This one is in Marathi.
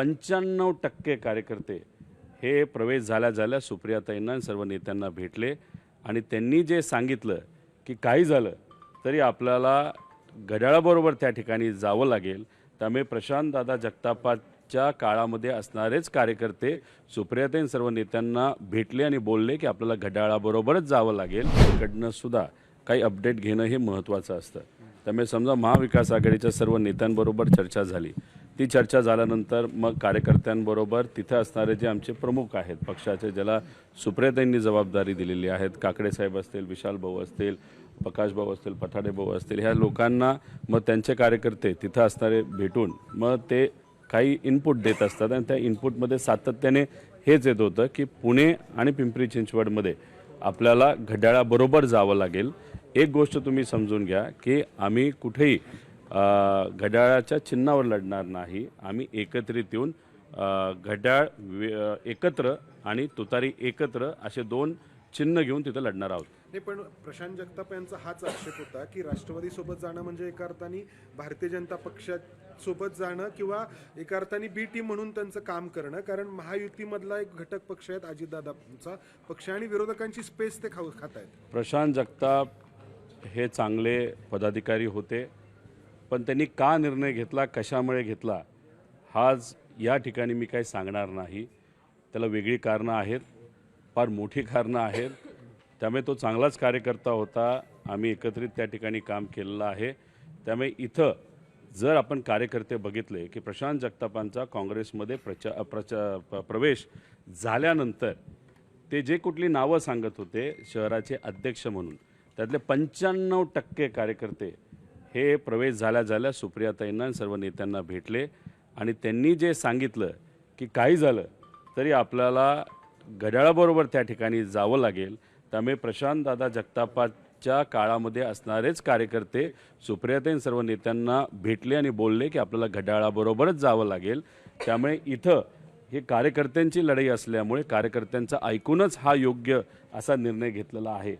पंच्याण्णव टक्के कार्यकर्ते हे प्रवेश झाल्या झाल्या सुप्रियाताईंना सर्व नेत्यांना भेटले. आणि त्यांनी जे सांगितलं की काही झालं तरी आपल्याला घड्याळाबरोबर त्या ठिकाणी जावं लागेल. त्यामुळे प्रशांत दादा जगतापाच्या काळामध्ये असणारेच कार्यकर्ते सुप्रियाताईं सर्व नेत्यांना भेटले आणि बोलले की आपल्याला घड्याळाबरोबरच जावं लागेल. कडनं सुद्धा काही अपडेट घेणं हे महत्त्वाचं असतं. त्यामुळे समजा महाविकास आघाडीच्या सर्व नेत्यांबरोबर चर्चा झाली. ती चर्चा झाल्यानंतर मग कार्यकर्त्यांबरोबर तिथे असणारे जे आमचे प्रमुख आहेत पक्षाचे ज्याला सुप्रियाताईंनी जबाबदारी दिलेली आहेत काकडे साहेब असतील विशाल भाऊ असतील प्रकाश भाऊ असतील पठाडे भाऊ असतील ह्या लोकांना मग त्यांचे कार्यकर्ते तिथं असणारे भेटून मग ते काही इनपुट देत असतात आणि त्या इनपुटमध्ये सातत्याने हेच येत होतं की पुणे आणि पिंपरी चिंचवडमध्ये आपल्याला घड्याळाबरोबर जावं लागेल. एक गोष्ट तुम्ही समजून घ्या की आम्ही कुठेही घड्याळाच्या चिन्हावर लढणार नाही. आम्ही एकत्रित येऊन घड्याळ एकत्र आणि तुतारी एकत्र असे दोन चिन्ह घेऊन तिथं लढणार आहोत. नाही पण प्रशांत जगताप यांचा हाच आक्षेप होता की राष्ट्रवादी सोबत जाणं म्हणजे एका अर्थाने भारतीय जनता पक्षासोबत जाणं किंवा एका अर्थाने बी टीम म्हणून त्यांचं काम करणं. कारण महायुतीमधला एक घटक पक्ष आहेत अजितदादांचा पक्ष आणि विरोधकांची स्पेस ते खाऊ खात आहेत प्रशांत जगताप हे चांगले पदाधिकारी होते. पण त्यांनी का निर्णय घेतला कशामुळे घेतला हाच या ठिकाणी मी काही सांगणार नाही. त्याला वेगळी कारणं आहेत फार मोठी कारणं आहेत. त्यामुळे तो चांगलाच कार्यकर्ता होता. आम्ही एकत्रित त्या ठिकाणी काम केलेलं आहे. त्यामुळे इथं जर आपण कार्यकर्ते बघितले की प्रशांत जगतापांचा काँग्रेसमध्ये प्रचा प्रचा प- प्रवेश झाल्यानंतर ते जे कुठली नावं सांगत होते शहराचे अध्यक्ष म्हणून त्यातले पंच्याण्णव टक्के कार्यकर्ते हे प्रवेश झाल्या झाल्या सुप्रियाताईंना सर्व नेत्यांना भेटले. आणि त्यांनी जे सांगितलं की काही झालं तरी आपल्याला घड्याळाबरोबर त्या ठिकाणी जावं लागेल. त्यामुळे प्रशांत दादा जगतापाच्या काळामध्ये असणारेच कार्यकर्ते सुप्रियाताईं सर्व नेत्यांना भेटले आणि बोलले की आपल्याला घड्याळाबरोबरच जावं लागेल. त्यामुळे इथं हे कार्यकर्त्यांची लढाई असल्यामुळे कार्यकर्त्यांचा ऐकूनच हा योग्य असा निर्णय घेतलेला आहे.